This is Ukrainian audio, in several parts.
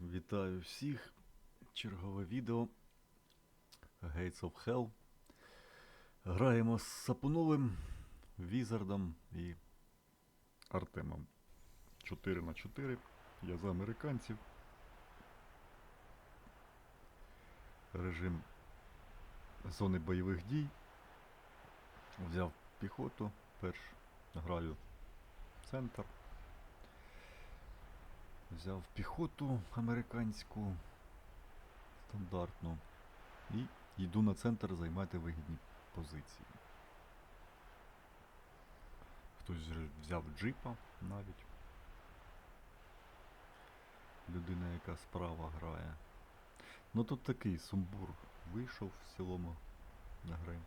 Вітаю всіх. Чергове відео. Gates of Hell. Граємо з Сапуновим, Візардом і Артемом. 4 на 4. Я за американців. Режим зони бойових дій. Взяв піхоту. Перш граю центр. Взяв піхоту американську стандартну і йду на центр займати вигідні позиції. Хтось взяв джипа навіть. Людина, яка справа грає. Ну тут такий сумбур вийшов в цілому на гри.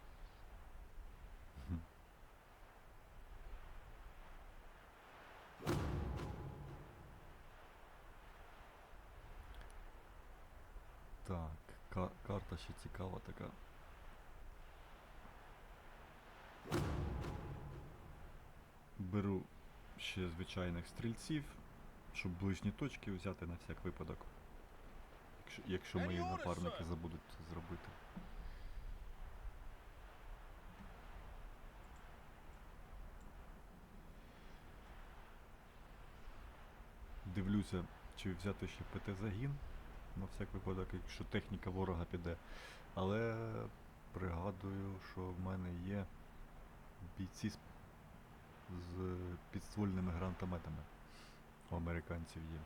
Так, ка- карта ще цікава така. Беру ще звичайних стрільців, щоб ближні точки взяти на всяк випадок. Якщо, якщо мої напарники забудуть це зробити. Дивлюся, чи взяти ще ПТ-загін на всяк випадок, якщо техніка ворога піде. Але пригадую, що в мене є бійці з, з підствольними гранатометами. У американців є.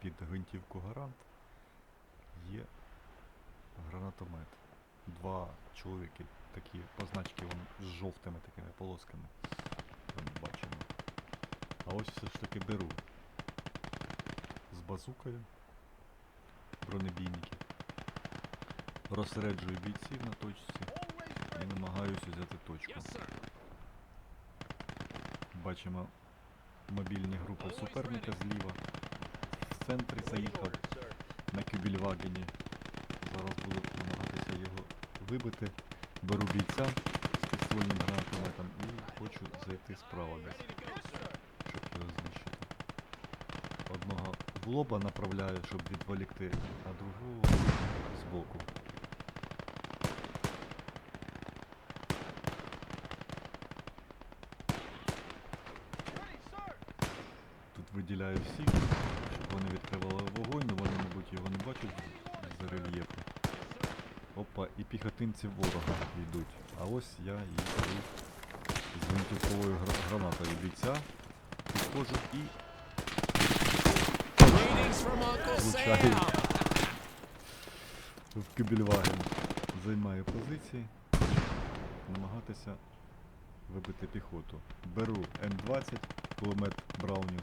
Під гвинтівку гарант є гранатомет. Два чоловіки, такі позначки вон, з жовтими такими полосками. Там бачимо. А ось все ж таки беру базукою бронебійники. Розсереджую бійців на точці і намагаюся взяти точку. Бачимо мобільні групи суперника зліва. В центрі заїхав на кюбільвагені. Зараз буду намагатися його вибити. Беру бійця з підствольним гранатометом і хочу зайти справа десь, щоб його знищити. Одного в лоба направляю, щоб відволікти, а другого збоку. Тут виділяю всіх, щоб вони відкривали вогонь, але вони, мабуть, його не бачать з рельєфу. Опа, і піхотинці ворога йдуть. А ось я і з гвинтівковою гранатою бійця. Підходжу і Влучаю в Кюбельваген. Займаю позиції. Намагатися вибити піхоту. Беру М20, кулемет Браунінг.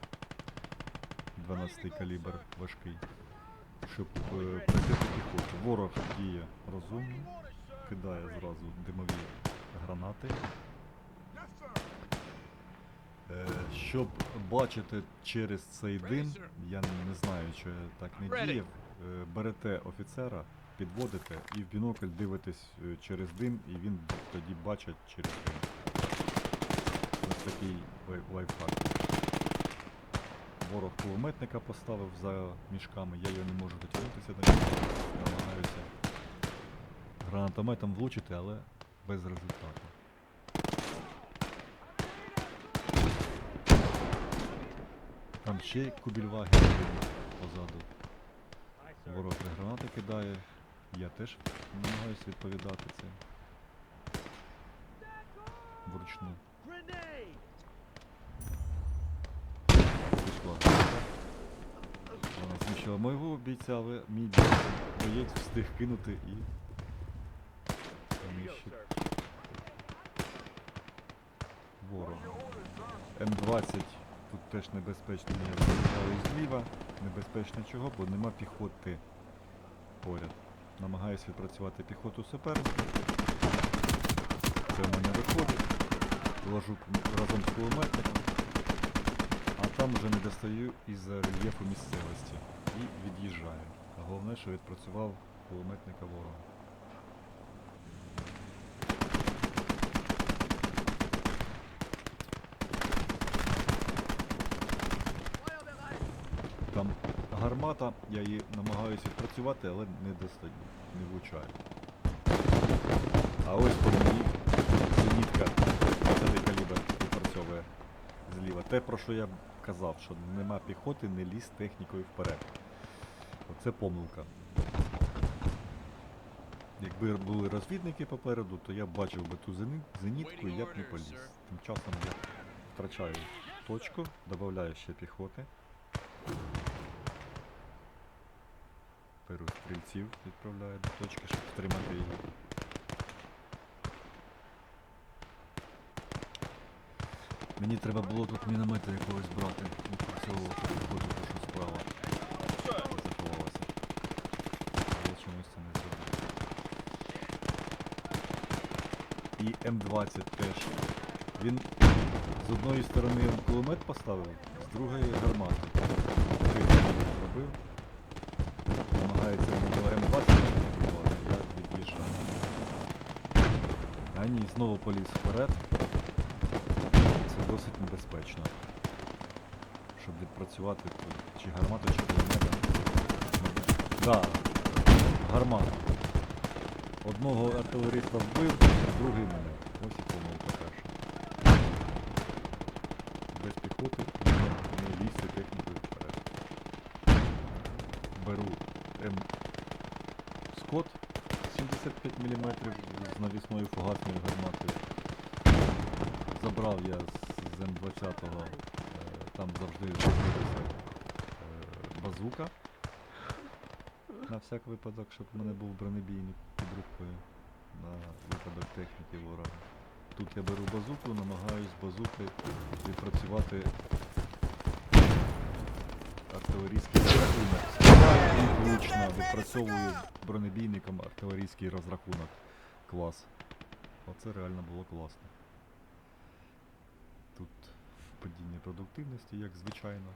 12 калібр важкий. Щоб е, прикрити піхоту. Ворог діє розумно, кидає зразу димові гранати. Е, щоб бачити через цей дим, я не знаю, чи я так не діяв. е, Берете офіцера, підводите і в бінокль дивитесь е, через дим, і він тоді бачить через дим. Ось такий лай- лайфхак. Ворог кулеметника поставив за мішками, я його не можу дотягнутися до нього. Намагаюся гранатометом влучити, але без результату. Там ще кубільваги позаду. Ворог три гранати кидає. Я теж намагаюся відповідати це. Вручну. Вона знищила моєго бійця, але мій боєць встиг кинути і знищив ворога. М20 тут теж небезпечно, я залишаю зліва. Небезпечно чого, бо нема піхоти поряд. Намагаюся відпрацювати піхоту суперника. Це в мене виходить. Ложу разом з кулеметником. А там вже не достаю із-за рельєфу місцевості. І від'їжджаю. Головне, що відпрацював кулеметника ворога. Там гармата, я її намагаюся відпрацювати, але не достаю, не влучаю. А ось по мені зенітка 20 калібр відпрацьовує зліва. Те, про що я казав, що нема піхоти, не ліз технікою вперед. Оце помилка. Якби були розвідники попереду, то я б бачив би ту зенітку і я б не поліз. Тим часом я втрачаю точку, додаю ще піхоти. Беру стрільців, відправляю до точки, щоб втримати її. Мені треба було тут міномета якогось брати, відпрацьовувати піхоту, то що справа. Заховалася. Але чомусь це не зробив. І М20 теж. Він з одної сторони кулемет поставив, з другої гармату. Хитро зробив. Намагається мені М20 відбивати, я знову поліз вперед. Це досить небезпечно. Щоб відпрацювати тут чи гармату, чи кулемета. Да, гармата. Одного артилеріста вбив, другий мене. Ось і помилка перша. Без піхоти не, не лізти технікою вперед. Беру М Скот 75 мм з навісною фугасною гарматою. Забрав я з, з М20, е, там завжди знаходиться е, базука. На всяк випадок, щоб в мене був бронебійник під рукою на випадок техніки ворога. Тут я беру базуку, намагаюсь базуки відпрацювати артилерійський розрахунок. І відпрацьовую бронебійником артилерійський розрахунок. Клас. Оце реально було класно. Тут падіння продуктивності, як звичайно.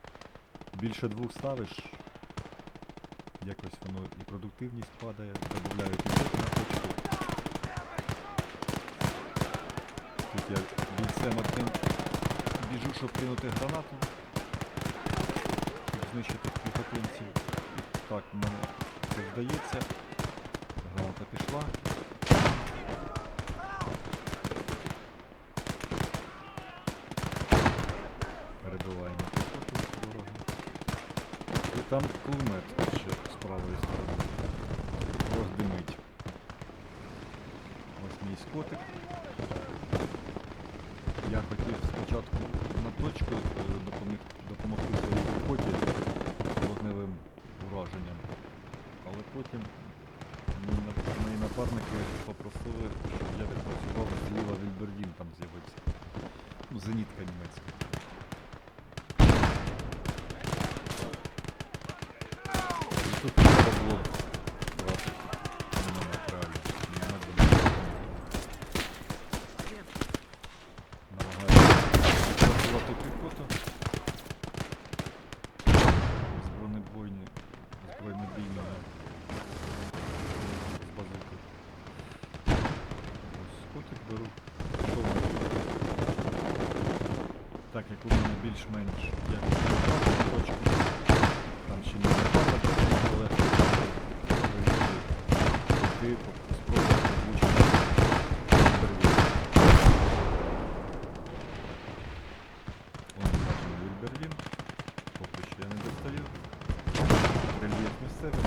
Більше двох ставиш, якось воно і продуктивність падає, додаю піхоту на точку. Тут я бійцем одним біжу, щоб кинути гранату, щоб знищити піхотинців. Так, в мене це вдається. Граната пішла. Перебиваємо піхоту ворога. І там кулемет ще з правої сторони. Роздимить. Ось мій скотик. Я хотів спочатку на точку е, допомогти своїй піхоті вогневим ураженням. Але потім мої, напарники попросили, щоб я відпрацював зліва Вільбердін там з'явився. Ну, зенітка німецька. І тут треба було брати міномет реально. Міномет буде Намагаюся працювати піхоту. З бронебойні, з бронебійного з базуки. Ось скотик беру. Пішов на піхоту. Так як у мене більш-менш я підготував точку. Там ще не набагато, але ти спробувати влучити Вільбервін. Вон бачимо Вільбервін. Поки що я не достаю. Рельєф місцевий.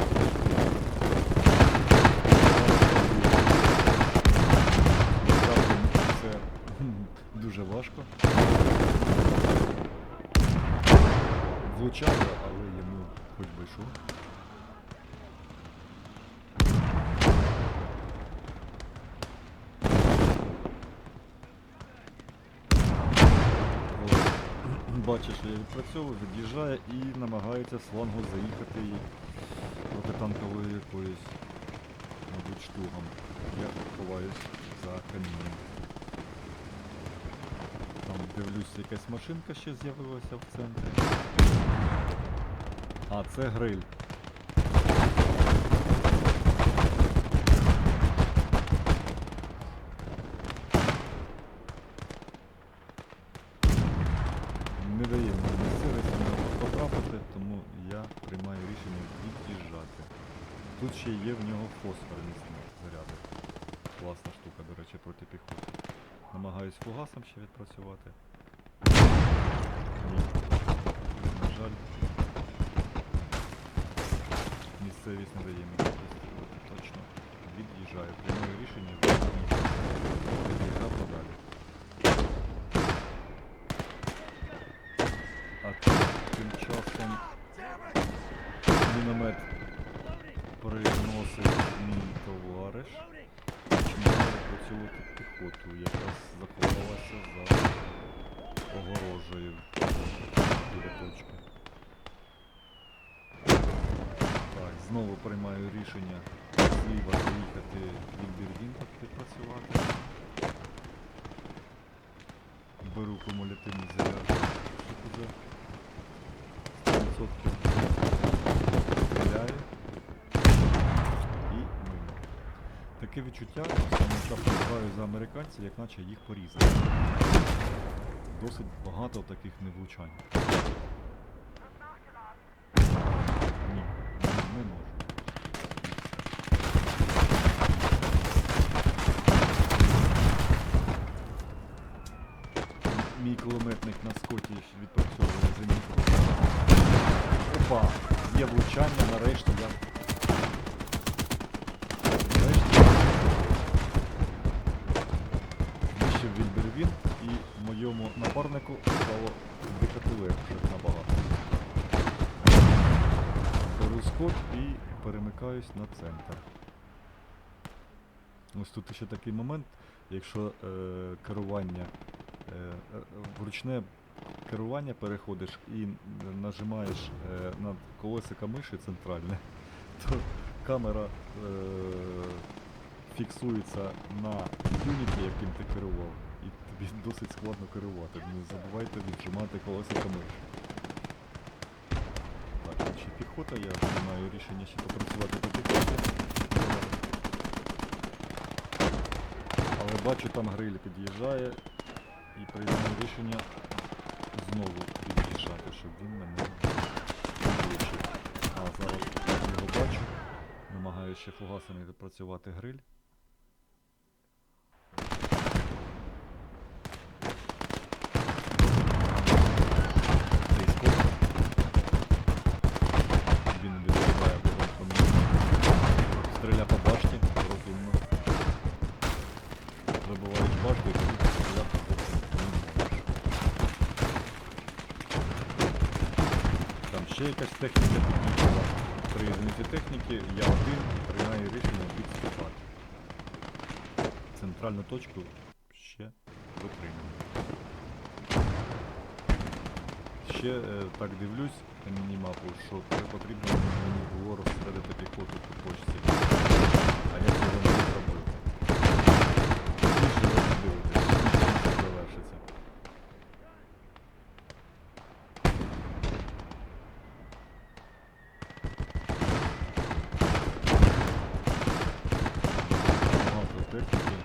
Насправді це дуже важко. Влучало, але йому хоч би що. Бачить, я відпрацьовую, від'їжджає і намагається з заїхати і протитанковою якоюсь, мабуть, штурмом. Я ховаюсь за камінням. Там дивлюсь, якась машинка ще з'явилася в центрі. А, це гриль. Не дає мені місцевості потрапити, тому я приймаю рішення від'їжджати. Тут ще є в нього фосфор фосфорні заряди. Класна штука, до речі, проти піхоти. Намагаюсь фугасом ще відпрацювати. Ні. На жаль. Місцевість не дає мені точно. Від'їжджаю. Приймаю рішення від'їжджати подалі. А тим часом міномет переносить мій товариш. Починає працювати піхоту, яка заховалася за огорожею біля точки. Так, знову приймаю рішення зліва заїхати від Біргінта працювати. Беру кумулятивний заряд. Що тут 100% стріляю. І мимо. Таке відчуття, що граю за американців, як наче їх порізали. Досить багато таких невлучань. Ні, не, не можу. Мій кулеметник на скоті відпрацьовує зенітку. Опа! Є я. Нарешті. Знищив Вільбервін і моєму напарнику стало дихати легше набагато. Беру скот і перемикаюсь на центр. Ось тут ще такий момент, якщо е, керування, е, е, вручне керування переходиш і нажимаєш е, на колесико миші центральне, то камера е, фіксується на юніті, яким ти керував, і тобі досить складно керувати. Не забувайте віджимати колесико миші. Так, ще піхота, я приймаю рішення ще попрацювати по піхоті. Але бачу, там гриль під'їжджає і приймаю рішення знову від'їжджати, щоб він мене не влучив. А зараз я його бачу. Намагаюся ще фугасами відпрацювати гриль. Цей скот. Він відбиває вогонь по мені. Стріля по башті, розумно. Забуваєш башту і тоді стріляти зовсім не можеш. Там ще якась техніка під'їхала. При одиниці техніки я один приймаю рішення відступати. Центральну точку ще дотримую. Ще е, так дивлюсь на мінімапу, що потрібно мені було розсередити піхоту по почці. А я цього не зробив. Більше ви дивитесь, чим це завершиться. Багато техніки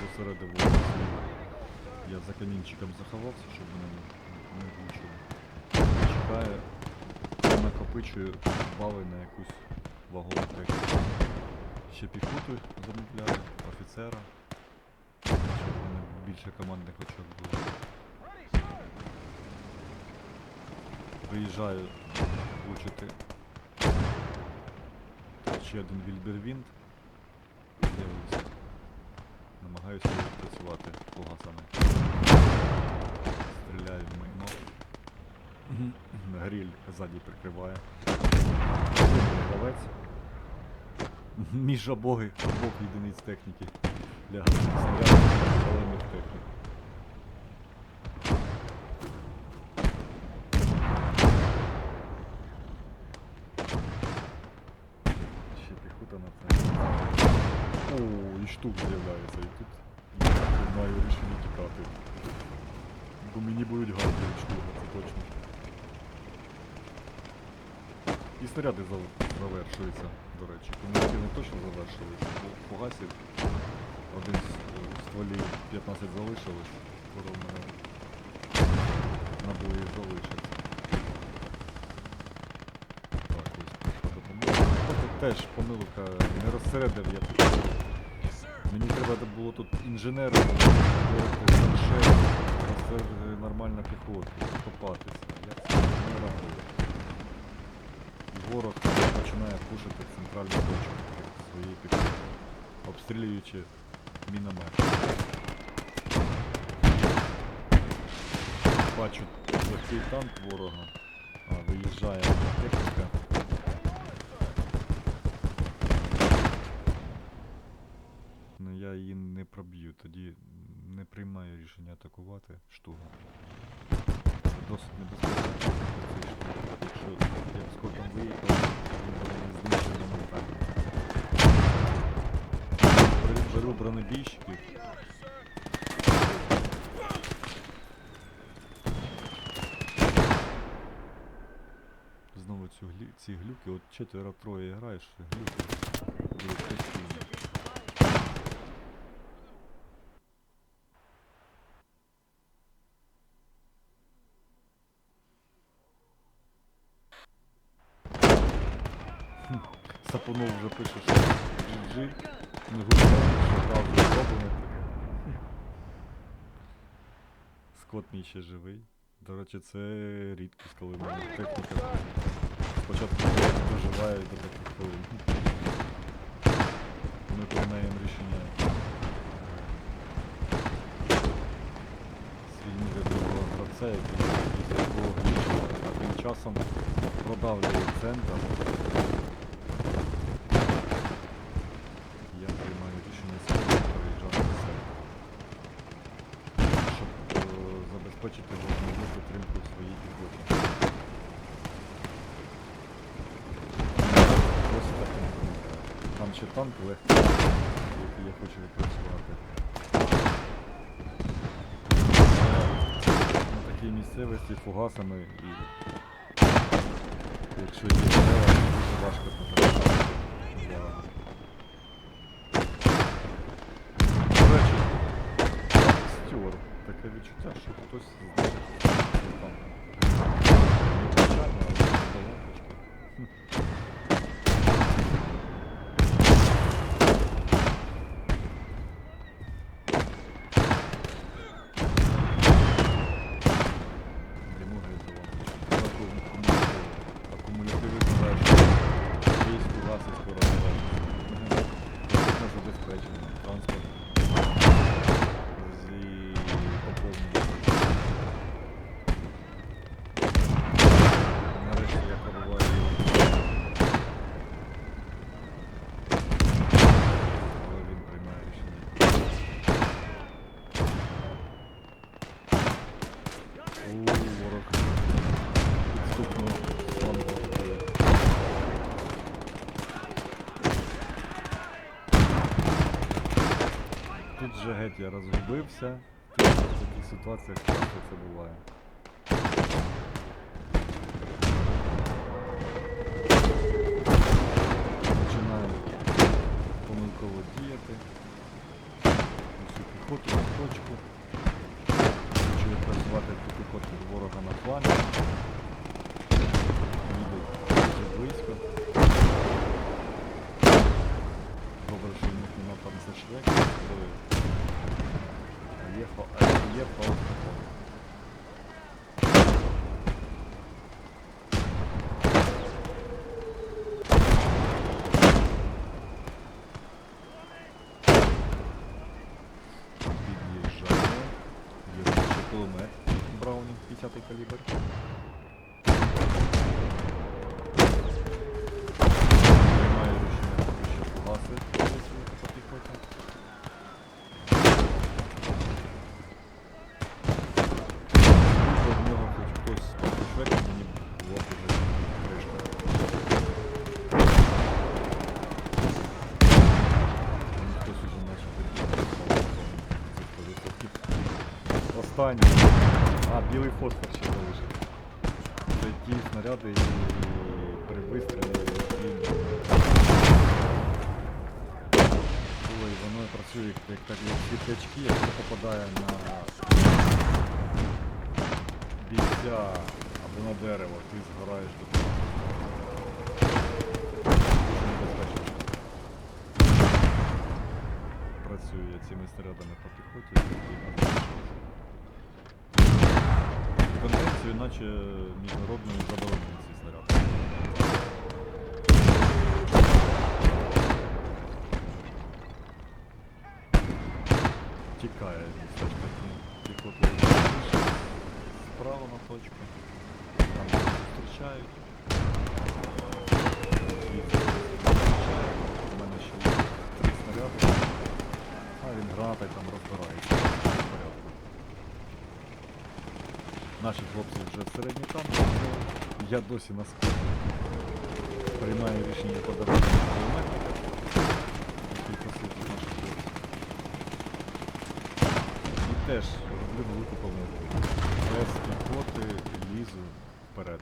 зосередив увагу зліва. Я за камінчиком заховався, щоб мене не, не влучили. Чекаю, накопичую на якусь вагову техніку. Ще піхоту замовляю, офіцера. Щоб в мене більше командних очок було. Виїжджаю влучити ще один Вільбервінт. З'явився. Намагаюся працювати фугасами. Стріляю мимо. Гріль ззаді прикриває. Гравець. Між обоги, обох єдиниць техніки. Для снаряд, але не в техніку. Ще піхота на це. О, і штук з'являється, і тут я приймаю рішення тікати. Бо мені будуть гарні від штука, це точно. І снаряди зав- завершуються, до речі. Комуники не точно завершилися, бо фугасів один з е, в стволі 15 залишилось, скоро мене набої залишаться. теж помилка, не розсередив я тут. Мені треба було тут інженером, розсередити нормальна піхота, копатися. Я це не робив. Ворог починає пушити центральну точку своєї піхоти, обстрілюючи міномет. Бачу легкий танк ворога, а виїжджає техніка. Ну я її не проб'ю, тоді не приймаю рішення атакувати штугу. Це досить небезпечно цей штуг. Якщо я скотом виїхав, він буде не бронебійщиків. Знову цю глю... ці глюки, от четверо троє граєш, глюки Сапунов вже пише, що GG, не гуляє, що грав зроблений. Скот мій ще живий. До речі, це рідкість, коли техніка спочатку доживає до таких хвилин. Ми приймаємо рішення звільнити другого гравця, який після глючило, а тим часом продавлює центр. Я приймаю рішення сьогодні переїжджати на себе. Щоб е, забезпечити вогневу підтримку в своїй піхоті. Ось так не виникає. Там ще танк легкий, я хочу відпрацювати. На такій місцевості фугасами і якщо є дерева, то дуже важко потрапити. До речі, Стюарт, таке відчуття, що хтось з Тут же геть я розгубився. В таких ситуаціях часто це буває. Починаю помилково діяти. Усю піхоту на точку. Хочу відпрацювати ту піхоту ворога на. Їдуть дуже близько. Добре, що в них нема там зашлек, є фаустафон. Під'їжджаємо. Є ще кулемет Браунінг 50 калібр. питання. А, белый фосфор ще залишив. Це снаряды снаряди при вистрілі Ой, і воно працює як так як світлячки, якщо попадає на бійця або на дерево, ти згораєш до. Працюю я цими снарядами по піхоті і Конвенцію, наче міжнародною заборонені ці снаряди. Тікає піхотою більше. Справа на точку. Там зустрічають. У мене ще три снаряди. А він гранатою там розбирається. Все в порядку. Наші хлопці вже всередині там. Я досі на сході. Приймаю рішення подарувати кулеметника. який просив наших хлопців. І теж роблю велику помилку. Без піхоти лізу вперед.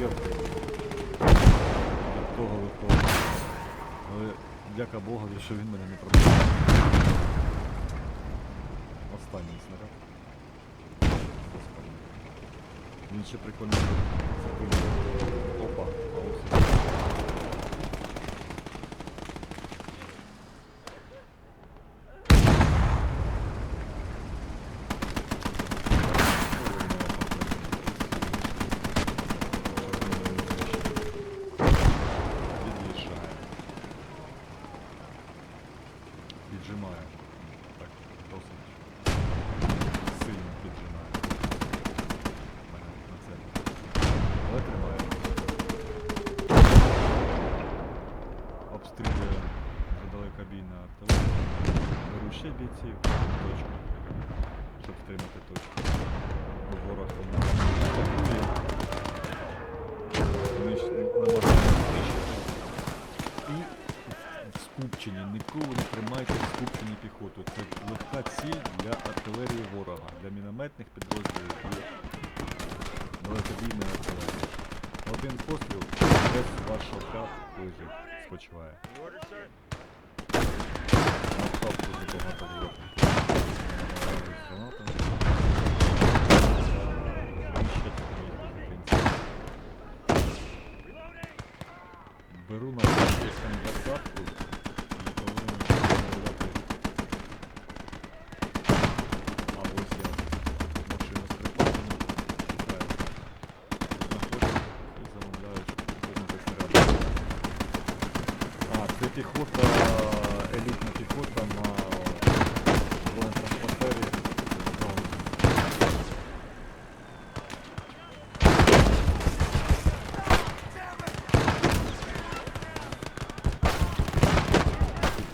Є від того легкого. Але дяка Богу, що він мене не пробив. Останній снаряд. Він ще прикольно зробив. Опа, а ось. для мінометних підрозділів і далекобійної артилерії. Один постріл весь ваш отряд лежить, спочиває. Настав дуже багато ворогів. Намагаються гранатами. Знищать їх українців. Беру на М20 і Піхота, елітна піхота на бронетранспортері.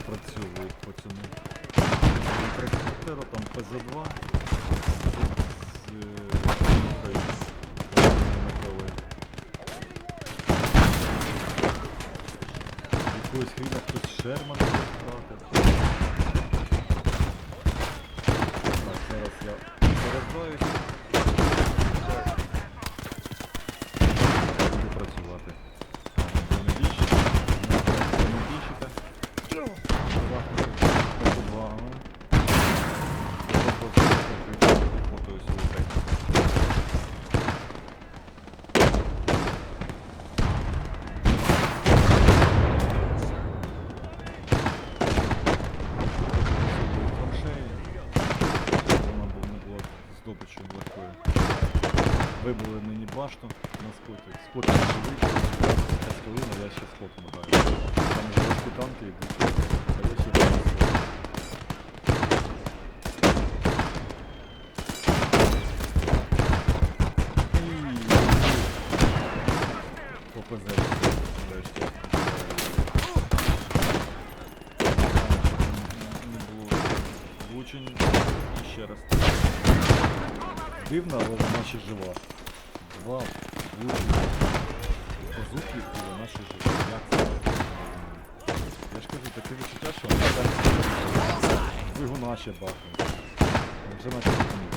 Працюють по цьому транспортеру, там ПЗ-2 з е, метровою. Якоїсь хріна хтось Шермана втратив. Так, зараз я перезваюсь. Буду працювати. Бронебійщик. Бронебійщика. здобичу легкою. Вибили мені башту на скоті. Скот живий. Якась хвилина, я ще скот мотаю. Там вже важкі танки йдуть. А я ще не ОПЗ. Не було влучень. І раз. Дивно, але вона ще жива. Два влучення. Позуки ще. Як це? Я ж кажу, таке відчуття, що так двигуна ще бахне. Вже наче розуміє.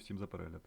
Всім за перегляд.